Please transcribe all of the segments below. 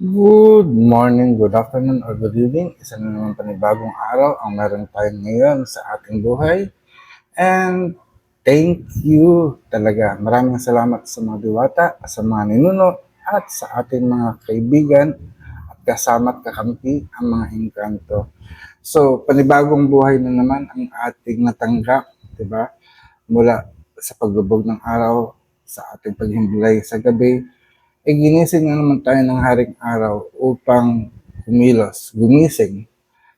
Good morning, good afternoon, or good evening. Isa na naman panibagong araw ang meron tayo ngayon sa ating buhay. And thank you talaga. Maraming salamat sa mga diwata, sa mga ninuno, at sa ating mga kaibigan at kasama at kakampi ang mga engkanto. So, panibagong buhay na naman ang ating natanggap, di ba? Mula sa paglubog ng araw, sa ating paghimlay sa gabi, eh ginising na naman tayo ng haring araw upang kumilos, gumising.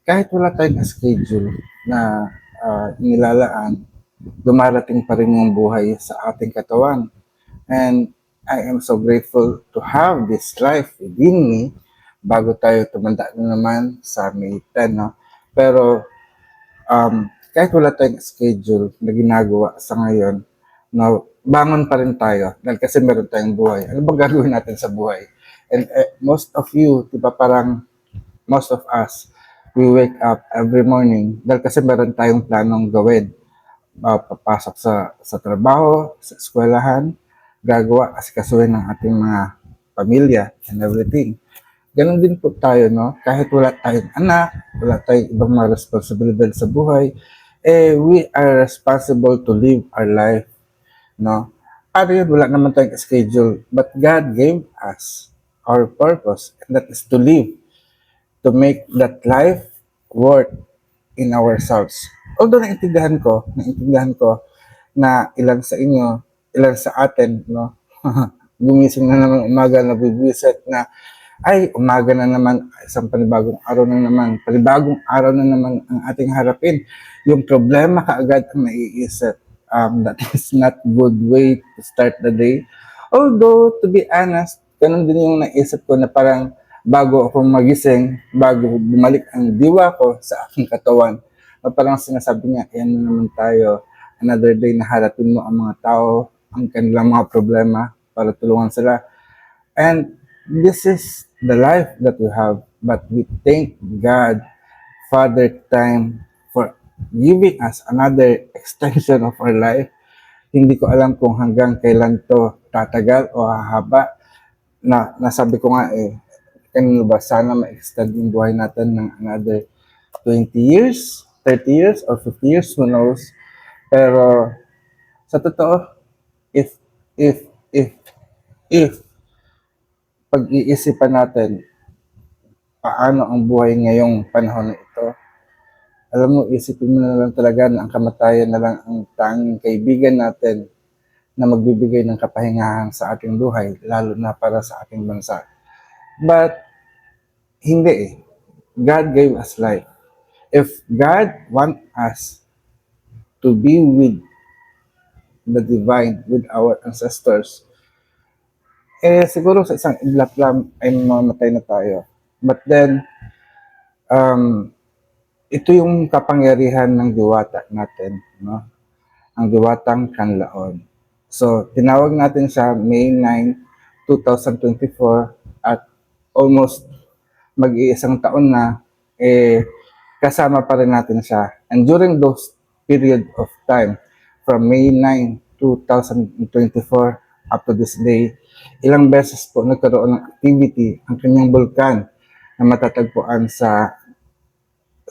Kahit wala tayong schedule na ah, nilalaan, dumarating pa rin yung buhay sa ating katawan. And I am so grateful to have this life within me bago tayo tumanda na naman sa May 10. No? Pero um, kahit wala tayong schedule na ginagawa sa ngayon, no, bangon pa rin tayo dahil kasi meron tayong buhay. Ano bang gagawin natin sa buhay? And eh, most of you, di ba parang most of us, we wake up every morning dahil kasi meron tayong planong gawin. Uh, papasok sa, sa trabaho, sa eskwelahan, gagawa, asikasuhin ng ating mga pamilya and everything. Ganon din po tayo, no? Kahit wala tayong anak, wala tayong ibang mga responsibilidad sa buhay, eh, we are responsible to live our life, no? Ano yun, wala naman tayong schedule, but God gave us our purpose, and that is to live, to make that life worth in ourselves. Although naintindihan ko, naintindihan ko na ilan sa inyo, ilan sa atin, no? Gumising na naman umaga na bibwisit na ay, umaga na naman, isang panibagong araw na naman, panibagong araw na naman ang ating harapin. Yung problema kaagad ang naiisip. Um, that is not good way to start the day. Although, to be honest, ganun din yung naisip ko na parang bago ako magising, bago bumalik ang diwa ko sa aking katawan, na parang sinasabi niya, yan na naman tayo. Another day na harapin mo ang mga tao, ang kanilang mga problema para tulungan sila. And this is the life that we have. But we thank God, Father Time, giving us another extension of our life. Hindi ko alam kung hanggang kailan to tatagal o hahaba. Na, nasabi ko nga eh, kanino ba, sana ma-extend yung buhay natin ng another 20 years, 30 years, or 50 years, who knows. Pero, sa totoo, if, if, if, if, pag-iisipan natin paano ang buhay ngayong panahon na ito. Alam mo, isipin mo na lang talaga na ang kamatayan na lang ang tanging kaibigan natin na magbibigay ng kapahingahan sa ating buhay, lalo na para sa ating bansa. But, hindi eh. God gave us life. If God want us to be with the divine, with our ancestors, eh siguro sa isang iglap lang ay mamatay na tayo. But then, um, ito yung kapangyarihan ng diwata natin, no? Ang diwatang kanlaon. So, tinawag natin siya May 9, 2024 at almost mag-iisang taon na, eh, kasama pa rin natin siya. And during those period of time, from May 9, 2024 up to this day, ilang beses po nagkaroon ng activity ang kanyang bulkan na matatagpuan sa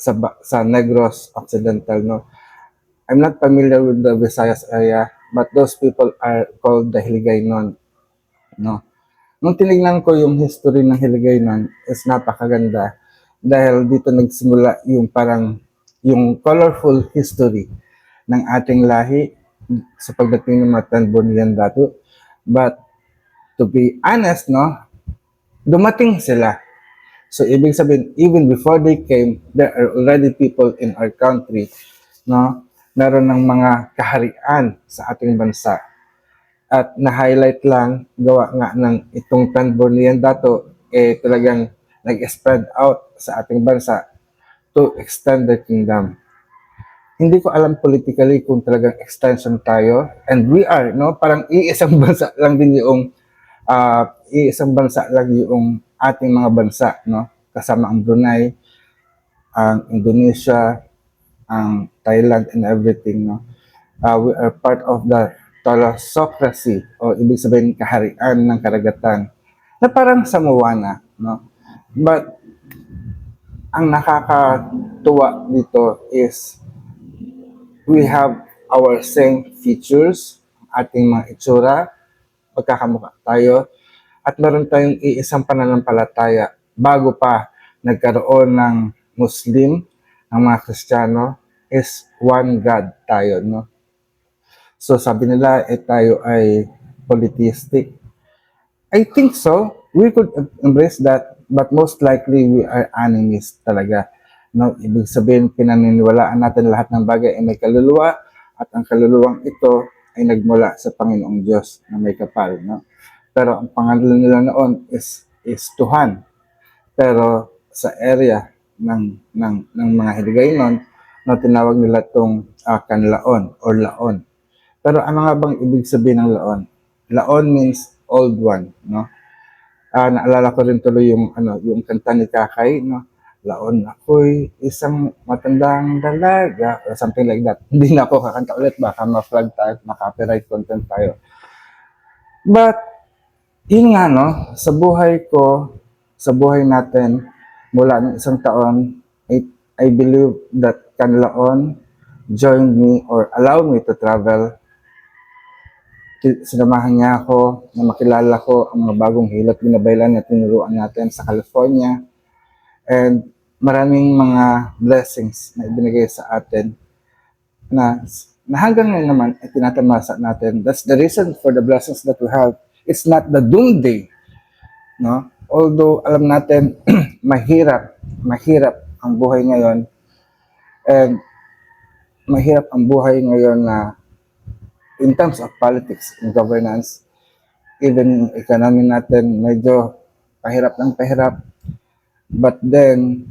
sa, sa Negros Occidental no? I'm not familiar with the Visayas area but those people are called the Hiligaynon no? Nung tinignan ko yung history ng Hiligaynon is napakaganda dahil dito nagsimula yung parang yung colorful history ng ating lahi sa pagdating ng mga Tanbonian Datu. But to be honest, no, dumating sila. So, ibig sabihin, even before they came, there are already people in our country, no, meron ng mga kaharian sa ating bansa. At na-highlight lang, gawa nga ng itong Tanbonian dato, eh talagang nag-spread out sa ating bansa to extend the kingdom. Hindi ko alam politically kung talagang extension tayo. And we are, no? Parang iisang bansa lang din yung uh, isang bansa lang yung ating mga bansa, no? Kasama ang Brunei, ang Indonesia, ang Thailand and everything, no? Uh, we are part of the thalassocracy o ibig sabihin kaharian ng karagatan na parang sa Moana, no? But ang nakakatuwa dito is we have our same features, ating mga itsura, pagkakamukha tayo, at meron tayong iisang pananampalataya bago pa nagkaroon ng Muslim, ng mga Kristiyano, is one God tayo, no? So sabi nila, eh, tayo ay polytheistic. I think so. We could embrace that, but most likely we are enemies talaga. No, ibig sabihin, pinaniniwalaan natin lahat ng bagay ay may kaluluwa at ang kaluluwang ito ay nagmula sa Panginoong Diyos na may kapal. No? Pero ang pangalan nila noon is, is Tuhan. Pero sa area ng, ng, ng mga Hiligay noon, no, tinawag nila itong uh, kanlaon or laon. Pero ano nga bang ibig sabihin ng laon? Laon means old one, no? Ah, naalala ko rin tuloy yung ano, yung kanta ni Kakay, no? Laon ako'y isang matandang dalaga or something like that. Hindi na ako kakanta ulit, baka ma-flag tayo, ma-copyright content tayo. But, yun nga, no? Sa buhay ko, sa buhay natin, mula ng isang taon, I, I believe that Kanlaon joined me or allowed me to travel sinamahan niya ako na makilala ko ang mga bagong hilot binabaylan na tinuruan natin sa California. And maraming mga blessings na ibinigay sa atin na, na hanggang ngayon naman ay tinatamasa natin. That's the reason for the blessings that we have. It's not the doomsday. No? Although alam natin mahirap, mahirap ang buhay ngayon and mahirap ang buhay ngayon na in terms of politics and governance, even economy natin, medyo pahirap ng pahirap. But then,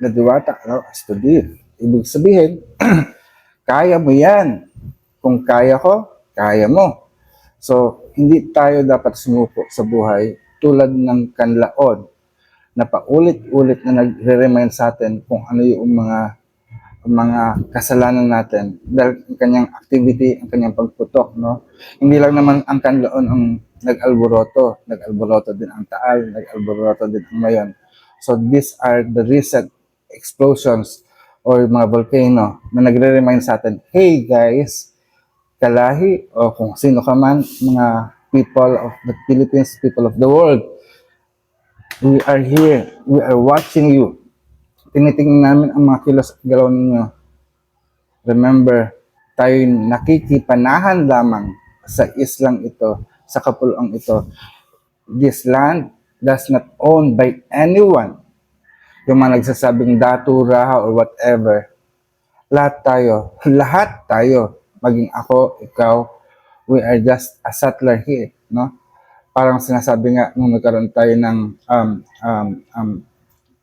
nadiwata no, as to live. Ibig sabihin, kaya mo yan. Kung kaya ko, kaya mo. So, hindi tayo dapat sumuko sa buhay tulad ng kanlaon na paulit-ulit na nagre-remind sa atin kung ano yung mga mga kasalanan natin dahil ang kanyang activity, ang kanyang pagputok, no? Hindi lang naman ang kanlaon ang nag-alboroto, nag-alboroto din ang Taal, nag-alboroto din ang Mayon. So these are the recent explosions or mga volcano na nagre-remind sa atin, hey guys, kalahi o kung sino ka man, mga people of the Philippines, people of the world, we are here, we are watching you, tinitingnan namin ang mga kilos at galaw ninyo. Remember, tayo nakikipanahan lamang sa islang ito, sa kapuluang ito. This land does not owned by anyone. Yung mga nagsasabing datura or whatever. Lahat tayo, lahat tayo, maging ako, ikaw, we are just a settler here, no? Parang sinasabi nga nung nagkaroon tayo ng um, um, um,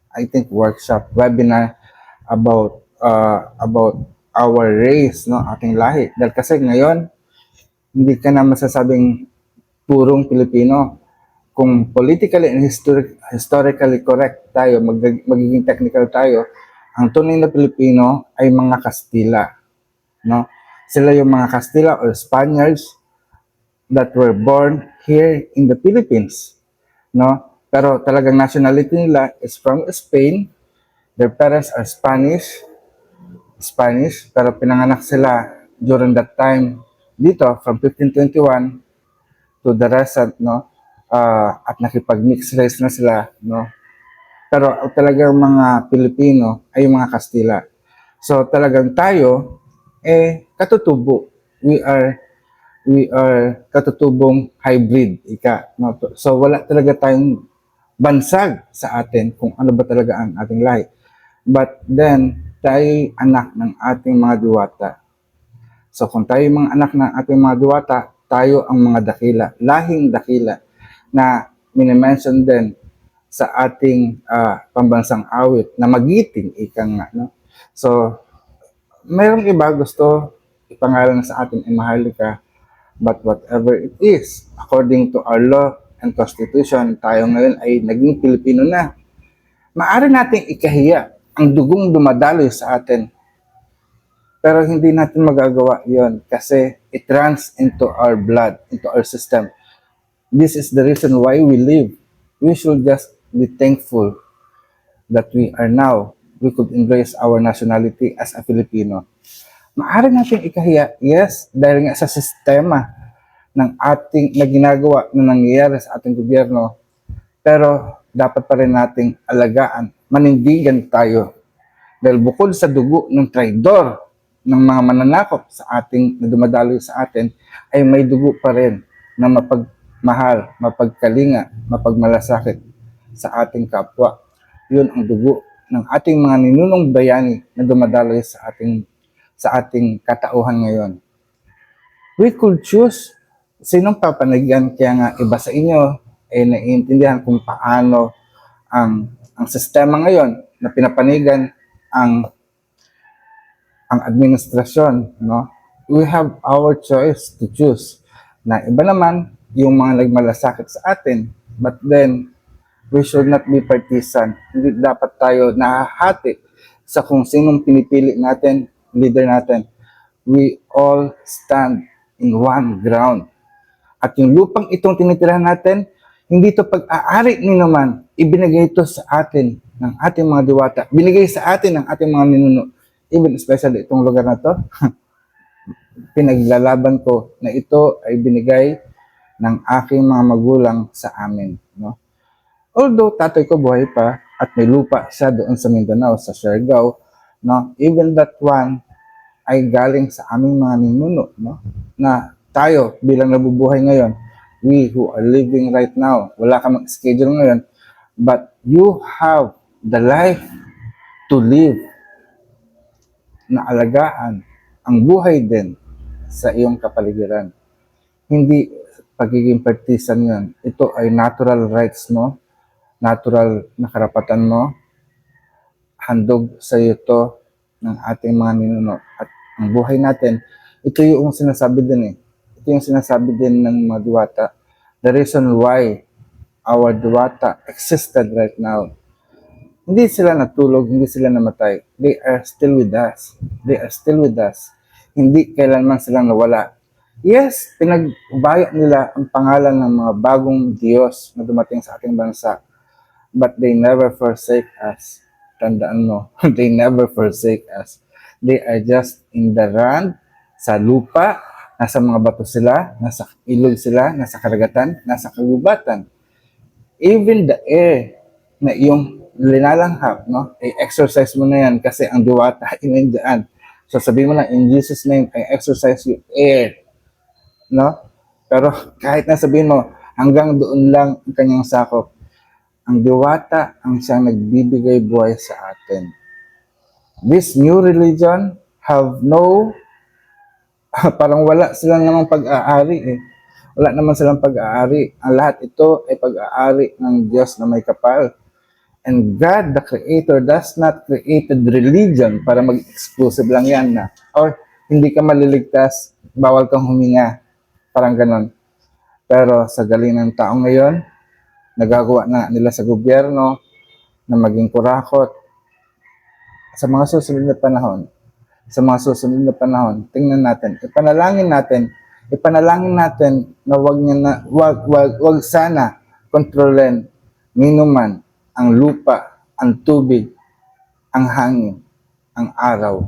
I think workshop webinar about uh, about our race no? Ating lahi. Dahil kasi ngayon hindi ka na masasabing purong Pilipino. Kung politically and historic, historically correct tayo mag, magiging technical tayo ang tunay na Pilipino ay mga Kastila no sila yung mga Kastila or Spaniards that were born here in the Philippines no pero talagang nationality nila is from Spain. Their parents are Spanish. Spanish. Pero pinanganak sila during that time dito from 1521 to the recent, no? Uh, at nakipag-mix race na sila, no? Pero ang talagang mga Pilipino ay mga Kastila. So talagang tayo, eh, katutubo. We are we are katutubong hybrid, ika. So wala talaga tayong bansag sa atin kung ano ba talaga ang ating lahi. But then, tayo anak ng ating mga diwata. So kung tayo mga anak ng ating mga diwata, tayo ang mga dakila, lahing dakila na minimension din sa ating uh, pambansang awit na magiting ikang nga. No? So, mayroong iba gusto ipangalan sa atin ay mahalika but whatever it is, according to our law, and Constitution, tayo ngayon ay naging Pilipino na. Maari nating ikahiya ang dugong dumadaloy sa atin. Pero hindi natin magagawa yon kasi it runs into our blood, into our system. This is the reason why we live we should just be thankful that we are now, we could embrace our nationality as a Filipino. Maaari natin ikahiya, yes, dahil nga sa sistema ng ating na ginagawa na nangyayari sa ating gobyerno, pero dapat pa rin nating alagaan, manindigan tayo. Dahil bukod sa dugo ng traidor, ng mga mananakop sa ating, na dumadaloy sa atin, ay may dugo pa rin na mapagmahal, mapagkalinga, mapagmalasakit sa ating kapwa. Yun ang dugo ng ating mga ninunong bayani na dumadaloy sa ating sa ating katauhan ngayon. We could choose sinong papanagyan kaya nga iba sa inyo ay naiintindihan kung paano ang ang sistema ngayon na pinapanigan ang ang administrasyon, no? We have our choice to choose. Na iba naman yung mga nagmalasakit sa atin, but then we should not be partisan. Hindi dapat tayo nahahati sa kung sinong pinipili natin, leader natin. We all stand in one ground. At yung lupang itong tinitirahan natin, hindi to pag-aari ni naman, ibinigay ito sa atin ng ating mga diwata. Binigay sa atin ng ating mga ninuno. Even especially itong lugar na to, pinaglalaban ko na ito ay binigay ng aking mga magulang sa amin. No? Although tatay ko buhay pa at may lupa siya doon sa Mindanao, sa Siargao, no? even that one ay galing sa aming mga ninuno, no? na tayo bilang nabubuhay ngayon, we who are living right now, wala ka mag-schedule ngayon, but you have the life to live na alagaan ang buhay din sa iyong kapaligiran. Hindi pagiging partisan yun. Ito ay natural rights mo, natural na karapatan mo, handog sa iyo ng ating mga ninuno. At ang buhay natin, ito yung sinasabi din eh. Ito yung sinasabi din ng mga diwata. The reason why our diwata existed right now hindi sila natulog, hindi sila namatay. They are still with us. They are still with us. Hindi kailanman silang nawala. Yes, pinagbaya nila ang pangalan ng mga bagong Diyos na dumating sa ating bansa. But they never forsake us. Tandaan mo, they never forsake us. They are just in the land, sa lupa, nasa mga bato sila, nasa ilog sila, nasa karagatan, nasa kagubatan. Even the air na iyong linalanghap, no? I-exercise mo na yan kasi ang diwata ay nandiyan. So sabihin mo lang, in Jesus name, I exercise you air. No? Pero kahit na sabihin mo, hanggang doon lang ang kanyang sakop. Ang diwata ang siyang nagbibigay buhay sa atin. This new religion have no, parang wala silang namang pag-aari eh. Wala naman silang pag-aari. Ang lahat ito ay pag-aari ng Diyos na may kapal. And God, the Creator, does not created religion para mag-exclusive lang yan na, or hindi ka maliligtas, bawal kang huminga. Parang ganon. Pero sa galing ng tao ngayon, nagagawa na nila sa gobyerno na maging kurakot. Sa mga susunod na panahon, sa mga susunod na panahon, tingnan natin, ipanalangin natin, ipanalangin natin na wag niya na, wag, wag, wag sana kontrolin minuman ang lupa, ang tubig, ang hangin, ang araw.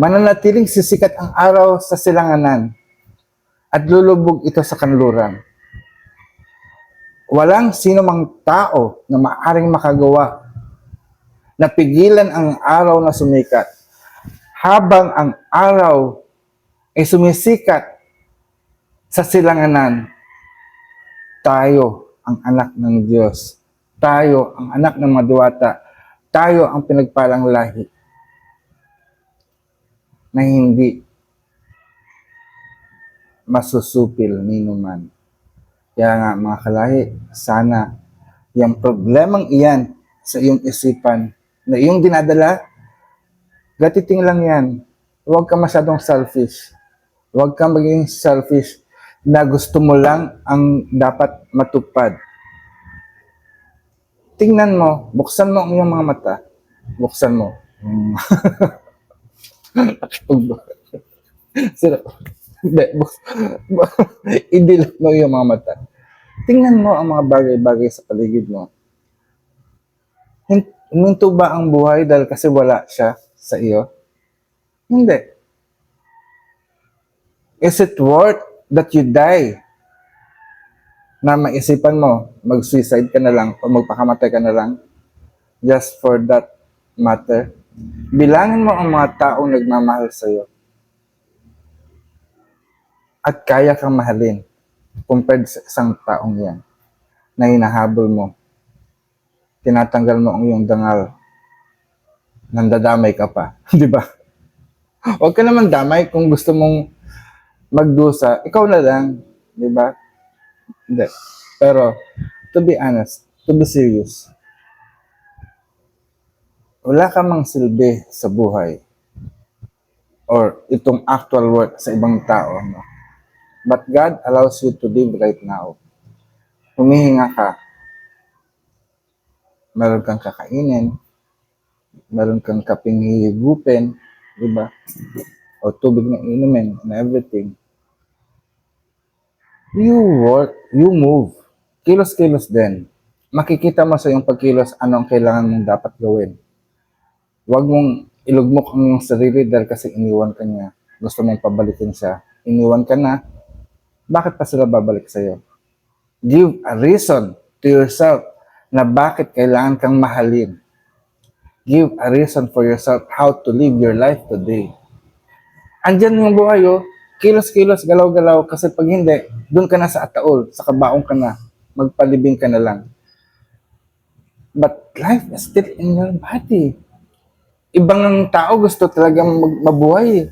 Mananatiling sisikat ang araw sa silanganan at lulubog ito sa kanluran. Walang sino mang tao na maaring makagawa na pigilan ang araw na sumikat habang ang araw ay sumisikat sa silanganan, tayo ang anak ng Diyos. Tayo ang anak ng mga diwata. Tayo ang pinagpalang lahi na hindi masusupil ninuman. Kaya nga mga kalahi, sana yung problemang iyan sa iyong isipan na iyong dinadala, gatiting lang yan. Huwag ka masyadong selfish. Huwag kang maging selfish na gusto mo lang ang dapat matupad. Tingnan mo, buksan mo ang iyong mga mata. Buksan mo. Mm. Sira. Hindi, Idilap mo yung mga mata. tingnan mo ang mga bagay-bagay sa paligid mo. Huminto ba ang buhay dahil kasi wala siya sa iyo? Hindi. Is it worth that you die? Na maisipan mo, mag-suicide ka na lang o magpakamatay ka na lang just for that matter? Bilangin mo ang mga taong nagmamahal sa iyo. At kaya kang mahalin compared sa isang taong yan na hinahabol mo. Tinatanggal mo ang iyong dangal. Nandadamay ka pa. Di ba? Huwag ka naman damay kung gusto mong magdusa. Ikaw na lang. Di ba? Hindi. Pero, to be honest, to be serious, wala ka mang silbi sa buhay or itong actual work sa ibang tao. No? But God allows you to live right now. Humihinga ka. Meron kang kakainin. Meron kang kaping hihigupin. Di ba? O tubig na inumin and everything. You work, you move. Kilos-kilos din. Makikita mo sa iyong pagkilos ano ang kailangan mong dapat gawin. Huwag mong ilugmok ang iyong sarili dahil kasi iniwan ka niya. Gusto mong pabalikin siya. Iniwan ka na. Bakit pa sila babalik sa iyo? Give a reason to yourself na bakit kailangan kang mahalin. Give a reason for yourself how to live your life today. Andyan yung buhay, oh. Kilos-kilos, galaw-galaw. Kasi pag hindi, doon ka na sa ataol, sa kabaong ka na. Magpalibing ka na lang. But life is still in your body. Ibang ang tao gusto talagang mag- mabuhay.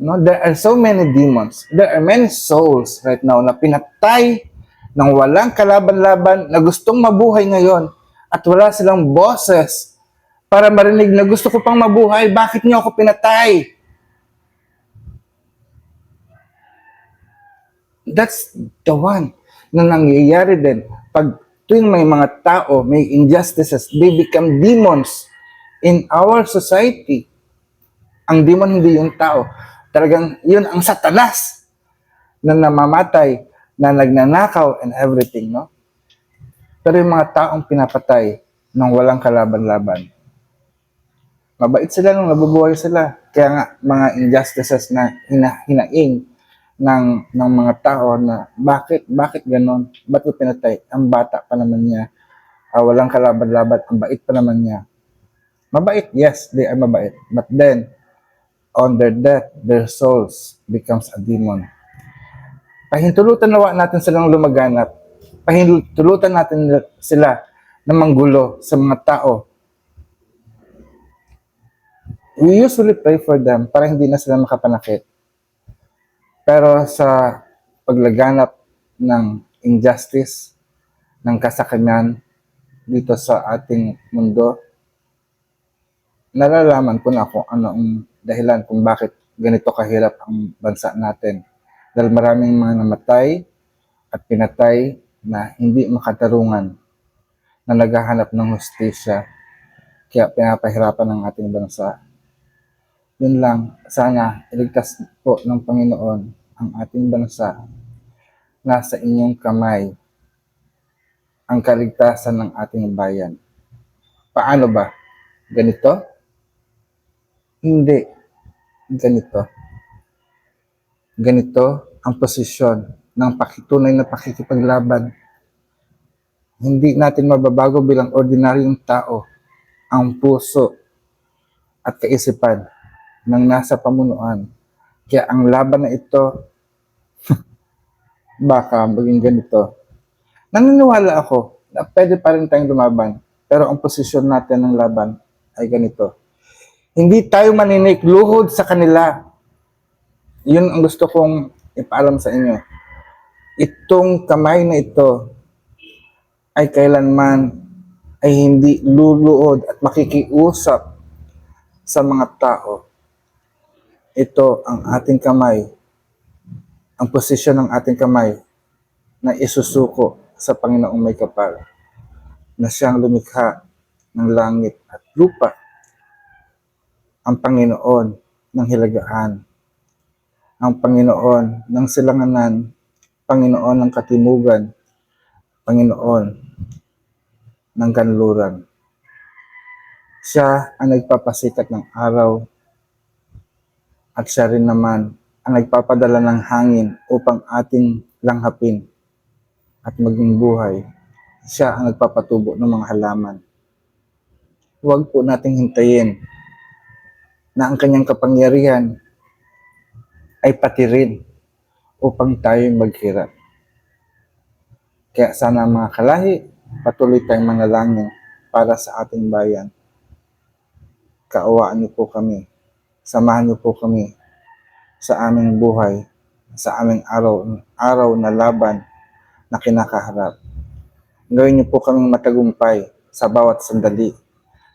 No, there are so many demons. There are many souls right now na pinatay ng walang kalaban-laban na gustong mabuhay ngayon at wala silang boses para marinig na gusto ko pang mabuhay, bakit niyo ako pinatay? That's the one na nangyayari din. Pag tuwing may mga tao, may injustices, they become demons in our society. Ang demon hindi yung tao. Talagang yun ang satanas na namamatay, na nagnanakaw and everything, no? Pero yung mga taong pinapatay ng walang kalaban-laban, mabait sila nung nabubuhay sila. Kaya nga, mga injustices na hina, hinaing ng, ng mga tao na bakit, bakit ganon? Ba't ko pinatay? Ang bata pa naman niya. Ah, walang kalaban-laban. Ang bait pa naman niya. Mabait, yes, they are mabait. But then, on their death, their souls becomes a demon. Pahintulutan nawa natin silang lumaganap. Pahintulutan natin sila na manggulo sa mga tao. We usually pray for them para hindi na sila makapanakit. Pero sa paglaganap ng injustice, ng kasakanan dito sa ating mundo, nalalaman ko na kung ano ang dahilan kung bakit ganito kahirap ang bansa natin. Dahil maraming mga namatay at pinatay na hindi makatarungan na naghahanap ng hustisya kaya pinapahirapan ng ating bansa. Yun lang, sana iligtas po ng Panginoon ang ating bansa. Nasa inyong kamay ang kaligtasan ng ating bayan. Paano ba? Ganito? Hindi. Ganito. Ganito ang posisyon ng pakitunay na pakikipaglaban. Hindi natin mababago bilang ordinaryong tao ang puso at kaisipan ng nasa pamunuan. Kaya ang laban na ito, baka maging ganito. Naniniwala ako na pwede pa rin tayong lumaban, pero ang posisyon natin ng laban ay ganito. Hindi tayo maninik luhod sa kanila. Yun ang gusto kong ipaalam sa inyo. Itong kamay na ito ay kailanman ay hindi luluod at makikiusap sa mga tao. Ito ang ating kamay, ang posisyon ng ating kamay na isusuko sa Panginoong may kapal na siyang lumikha ng langit at lupa ang Panginoon ng hilagaan, ang Panginoon ng silanganan, Panginoon ng katimugan, Panginoon ng kanluran. Siya ang nagpapasikat ng araw at siya rin naman ang nagpapadala ng hangin upang ating langhapin at maging buhay. Siya ang nagpapatubo ng mga halaman. Huwag po nating hintayin na ang kanyang kapangyarihan ay pati rin upang tayo maghirap. Kaya sana mga kalahi, patuloy tayong manalangin para sa ating bayan. Kaawaan niyo po kami. Samahan niyo po kami sa aming buhay, sa aming araw, araw na laban na kinakaharap. Gawin niyo po kaming matagumpay sa bawat sandali,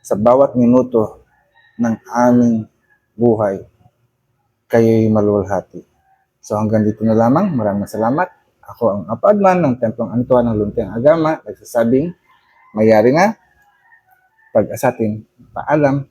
sa bawat minuto ng aming buhay. Kayo'y maluwalhati. So hanggang dito na lamang. Maraming salamat. Ako ang apadman ng Templong Antuan ng Luntiang Agama. Nagsasabing, mayari na. Pag-asatin, paalam.